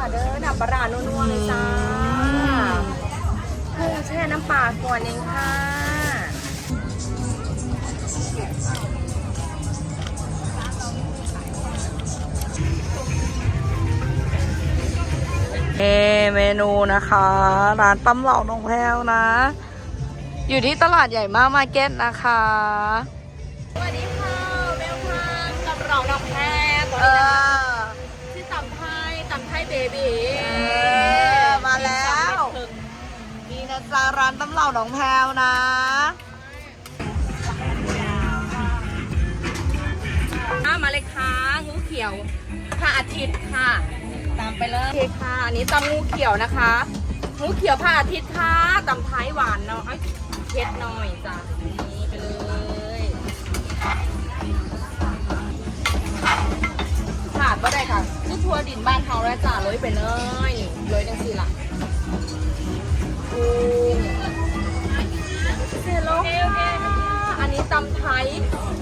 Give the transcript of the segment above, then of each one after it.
ค่ะเด้อน้ำปลารานัวๆเลยจ้ากุ้งแช่น้ำปลาก่อนเองค่ะ เอเมนูนะคะ ร้านตำเหล่าน้องแพรวนะ อยู่ที่ตลาดใหญ่มากมาร์เก็ตนะคะสวัสดี นะจ๊ะร้านตำเหล่าหนองแพวนะอะมาเลยค่ะงูเขียวพระอาทิตย์ค่ะ ตามไปเลยโอเคค่ะอันนี้ตำงูเขียวนะคะงูเขียวพระอาทิตย์ค่ะตำไทยหวานเนาะเอ้ยเผ็ดหน่อยจ้ะนี่ไปเลยขาดก็ได้ค่ะคือทัวดินบ้านเขาแล้วจ้ะเลยไปเลยนี่เลยจังสิล่ะ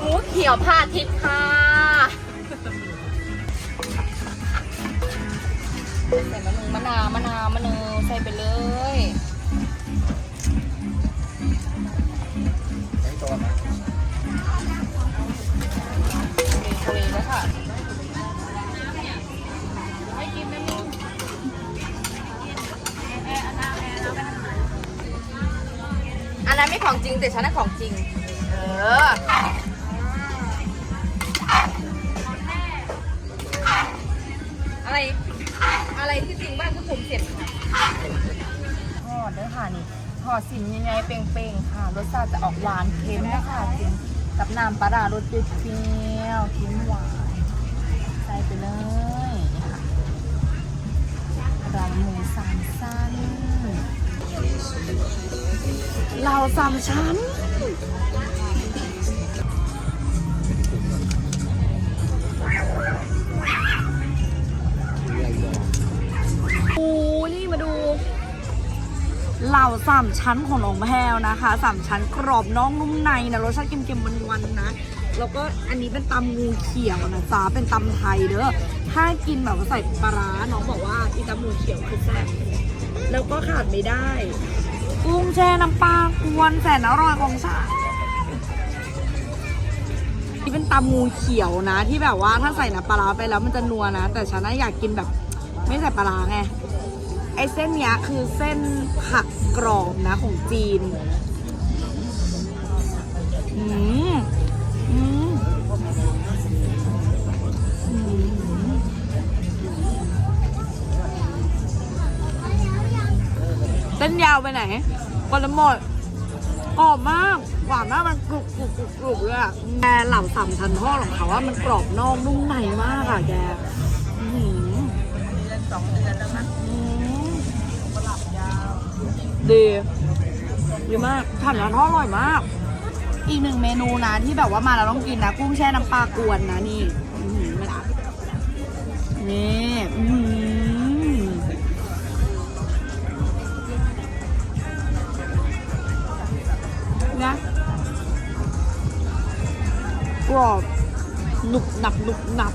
งูเขียวพระอาทิตย์ค่ะใส่มะนงมะนาวมะนาวมะนาวใส่ไปเลยทะเลแล้วค่ะไม่กินไม่มีอันนั้นไม่ของจริงแต่ฉันน่ะของจริง ออะไร อะไรที่จริงบ้านก็ผมเสร็จค่ะทอดด้วยค่ะนี่ทอดสินยังไงเป่งๆค่ะ รสชาติจะออกหวานเค็มนะคะกินกับน้ำปลาร้ารสเปรี้ยวเค็มหวานใส่ไปเลยค่ะรำหมูสามสั้นเราสามชั้นาสามชั้นของน้องแพรวนะคะสามชั้นกรอบน้อกนุ่มในนะรสชาติเค็มๆวันๆนะ แล้วก็อันนี้เป็นตำงูเขียวนะจ๊ะเป็นตำไทยเด้อถ้ากินแบบว่าใส่ปลาร้าน้องบอกว่าอีตำงูเขียวคือแซ่บแล้วก็ขาดไม่ได้ กุ้งแช่น้ำปลากวนแสนอร่อยของฉันนี่เป็นตำงูเขียวนะ ที่แบบว่าถ้าใส่น้ำปลาร้าไปแล้วมันจะนัวนะ แต่ฉันน่ะอยากกินแบบ ไม่ใส่ปลาร้าไง ไอ้เส้นเนี้ยคือเส้นผักกรอบนะของจีนอืมอืมเส้นยาวไปไหนกอนละหมดกรอบมากหวานมากมันกรุบกรุบกรุบกรุบเลยอะแกเหล่าสามชั้นทอดของเขาว่ามันกรอบนอกนุ่มในมากอะแกอื้อหือ ดีดีมากทานแล้วทอดอร่อยมาก อีกหนึ่งเมนูนะที่แบบว่ามาแล้วต้องกินนะ กุ้งแช่น้ำปลากวนนะนี่อื้อหือไม่ละนี่อื้อหือนะกรอบหนุบหนับหนุบหนับ